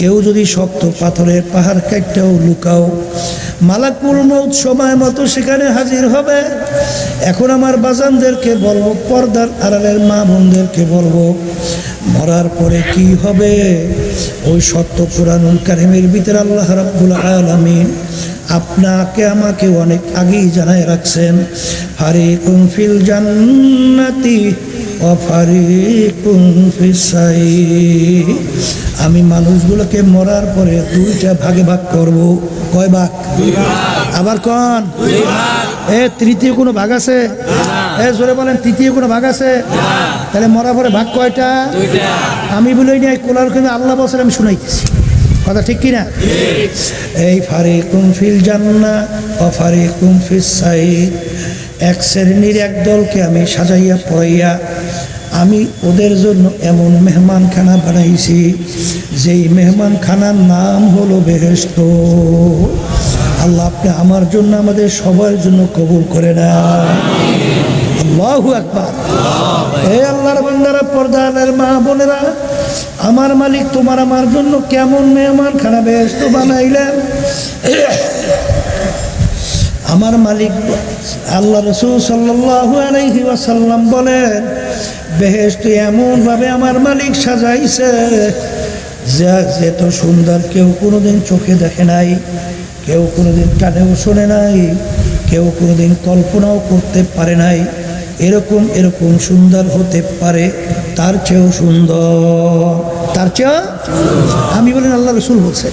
কেউ যদি শক্ত পাথরের পাহাড় কাটটাও লুকাও, মালাকুল মৌত সময় মতো সেখানে হাজির হবে। এখন আমার বাজানদেরকে বলব, পর্দার আড়ালের মা বোনদেরকে বলব, মরার পরে কি হবে? ওই সত্য পুরানুল কারিমের ভিতরে আল্লাহ রাব্বুল আলামিন আপনাকে আমাকে অনেক আগেই জানায় রাখছেন, ফারিকুম ফিল জান্নাতি আমি মানুষগুলোকে মরার পরে দুইটা ভাগে ভাগ করব। কয় ভাগ? আবার কন? এ তৃতীয় কোনো ভাগ আছে? এ জোরে বলেন তৃতীয় কোনো ভাগ আছে? তাহলে মরার পরে ভাগ কয়টা? আমি বলি নাই কোলার কিন্তু আল্লাহ বছর আমি শুনাইতেছি। কথা ঠিক কিনা? এই ফারিকুম ফিল জান্না ও ফারিকুম ফিস সাইদ এক শ্রেণির এক দলকে আমি সাজাইয়া পড়াইয়া আমি ওদের জন্য এমন মেহমানখানা বানাইছি, যেই মেহমানখানার নাম হলো বেহেস্ত আল্লাহ আপনি আমার জন্য আমাদের সবার জন্য কবুল করে না আল্লাহু আকবার। হে আল্লাহর বান্দারা পর্দার মা বোনেরা, আমার মালিক তোমার আমার জন্য কেমন মেহমান খানা বেহেস্ত বানাইলেন? আমার মালিক আল্লাহ রসুল আলাইহি ওয়াসাল্লাম বলেন বেহেস্ত এমনভাবে আমার মালিক সাজাইছে যা যেত সুন্দর, কেউ কোনোদিন চোখে দেখে নাই, কেউ কোনোদিন কানেও শোনে নাই, কেউ কোনোদিন কল্পনাও করতে পারে নাই, এরকম এরকম সুন্দর হতে পারে, তার চেয়েও সুন্দর। তার চেয়েও আমি বলেন আল্লাহ রসুল বলছেন।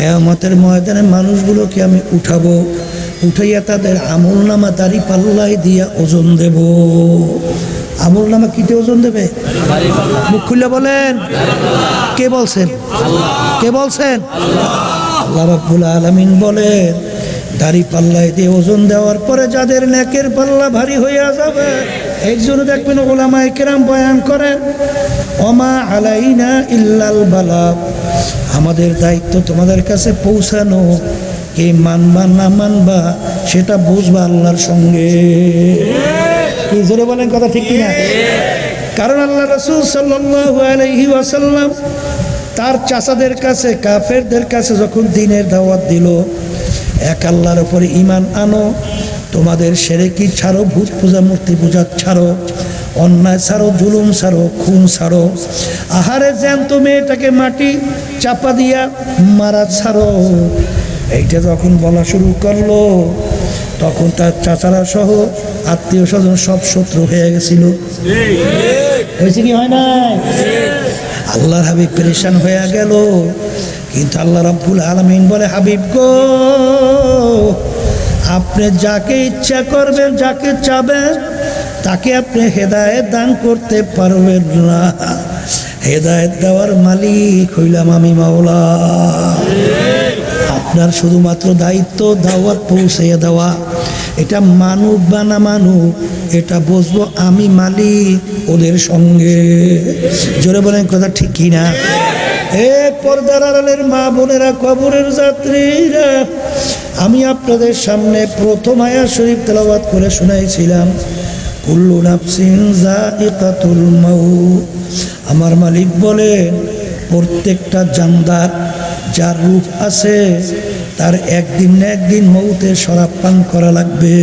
কেয়ামতের ময়দানে মানুষগুলোকে আমি উঠাবো, উঠাইয়া তাদের আমল নামা দাড়ি পাল্লাই দিয়া ওজন দেব। আমল নামা কিতে ওজন দেবে? মুখ খুলে বলেন। কে বলছেন? কে বলছেন? আল্লাহ রাব্বুল আলামিন বলেন, দাড়ি পাল্লায় দিয়ে ওজন দেওয়ার পরে যাদের নেকের পাল্লা ভারী হইয়া যাবে এর জন্য দেখবেন ওলামায় কেরাম বয়ান করেন অমা আলাইনা ইল্লাল বালা। আমাদের দায়িত্ব তোমাদের কাছে পৌঁছানো। কে মানবা না মানবা, সেটা বুঝবা আল্লাহর সঙ্গে। কি জোরে বলেন কথা ঠিক কিনা? কারণ আল্লাহ রসুল আলাইহি ওয়াসাল্লাম তার চাচাদের কাছে, কাফেরদের কাছে যখন দিনের দাওয়াত দিল, এক আল্লাহর ওপরে ইমান আনো, তোমাদের সেরে কি ছাড়ো, ভূত পূজা, মূর্তি পূজা ছাড়ো, অন্যায় ছাড়ো, জুলুম ছাড়ো, খুন ছাড়ো। আহারে জ্যান্ত মেয়েটাকে মাটি চাপা দিয়া মারা ছাড়ো। এইটা যখন বলা শুরু করল, তখন তার চাচারা সহ আত্মীয় স্বজন সব শত্রু হয়ে গেছিল। হয়েছে কি হয় না আল্লাহর হাবিব পরেশান হয়ে গেল। কিন্তু আল্লাহ রাব্বুল আলামিন বলে, হাবিব গো, আপনি যাকে ইচ্ছা করবেন, যাকে চাবেন, তাকে আপনি হেদায়েত দান করতে পারবেন না। হেদায়েত দেওয়ার মালিক হইলাম আমি মাওলা। আপনার শুধুমাত্র দায়িত্ব দাওয়াত পৌঁছাইয়া দেওয়া। এটা মানুক বা না মানুক এটা বসবো আমি মালিক ওদের সঙ্গে। জোরে বলেন কথা ঠিক কিনা এ পর্দার আড়ালের মা বোনেরা, কবরের যাত্রীরা, আমি আপনাদের সামনে প্রথম আয়া শরীফ তেলাবাদ করে শুনাইছিলাম। কুল্লু নাফসিন আমার মালিক বলে, প্রত্যেকটা জামদার যার রূপ আছে, তার একদিন না একদিন মৌতে শরাব পান করা লাগবে।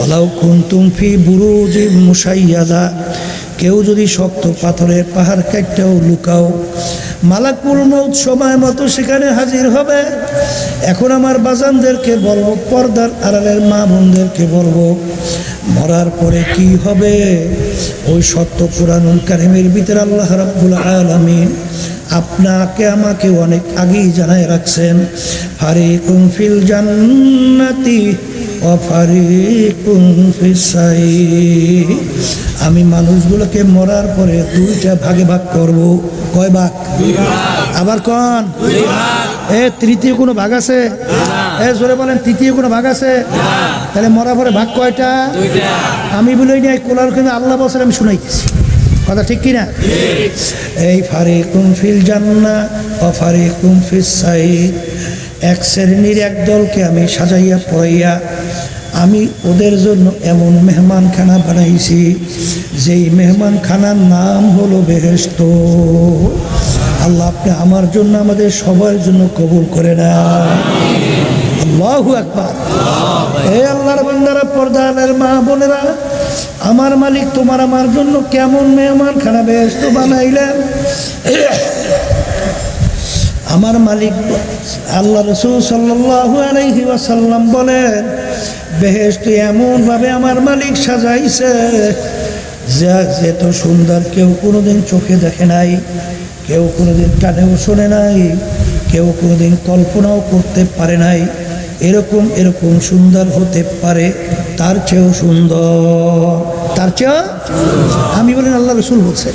ওলাও কুন্তুম ফি বুরুজি মুসাইয়াদা কেউ যদি শক্ত পাথরের পাহাড় কাটটাও লুকাও, মালাকুল মৌত সময় মতো সেখানে হাজির হবে। এখন আমার বাজানদেরকে বলব, পর্দার আড়ালের মা বোনদেরকে বলব, মরার পরে কি হবে? ওই সত্য পুরানুল কারিমের ভিতরে আল্লাহ রাব্বুল আলামিন আপনাকে আমাকে অনেক আগেই জানায় রাখছেন, ফারিকুম ফিল জান্নাতি আমি মানুষগুলোকে মরার পরে দুইটা ভাগে ভাগ করব। কয় ভাগ? আবার কন? এ তৃতীয় কোনো ভাগ আছে? এ জোরে বলেন তৃতীয় কোনো ভাগ আছে? তাহলে মরা পরে ভাগ কয়টা? আমি বলি নাই কোলার কিন্তু আল্লাহ বছর আমি শুনাইতেছি। কথা ঠিক কিনা? এই ফারিকুম ফিল জান্না ও ফারিকুম ফিস সাইদ এক শ্রেণির এক দলকে আমি সাজাইয়া পড়াইয়া আমি ওদের জন্য এমন মেহমানখানা বানাইছি, যেই মেহমানখানার নাম হলো বেহেস্ত আল্লাহ আপনি আমার জন্য আমাদের সবার জন্য কবুল করে না হে মা আমার মালিক তোমার আমার জন্য কেমন মেহমান খানা বেহেস্ত বানাইলেন? আমার মালিক আল্লাহ রসুল আলাইহি ওয়াসাল্লাম বলেন বেহেস্ত এমনভাবে আমার মালিক সাজাইছে যা যেত সুন্দর, কেউ কোনোদিন চোখে দেখে নাই, কেউ কোনোদিন কানেও শোনে নাই, কেউ কোনোদিন কল্পনাও করতে পারে নাই, এরকম এরকম সুন্দর হতে পারে, তার চেয়েও সুন্দর। তার চেয়েও আমি বলেন আল্লাহ রসুল বলছেন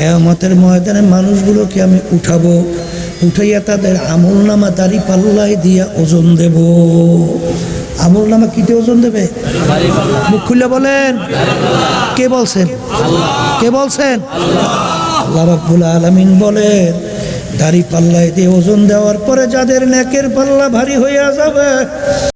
কেয়ামতের ময়দানে মানুষগুলোকে আমি উঠাবো, উঠাইয়া তাদের আমল নামা দাড়ি পাল্লাই দিয়া ওজন দেব। আমল নামা কিতে ওজন দেবে? মুখ খুলে বলেন। কে বলছেন? কে বলছেন? আল্লাহ রাব্বুল আলামিন বলেন, দাড়ি পাল্লাই দিয়ে ওজন দেওয়ার পরে যাদের নেকের পাল্লা ভারী হইয়া যাবে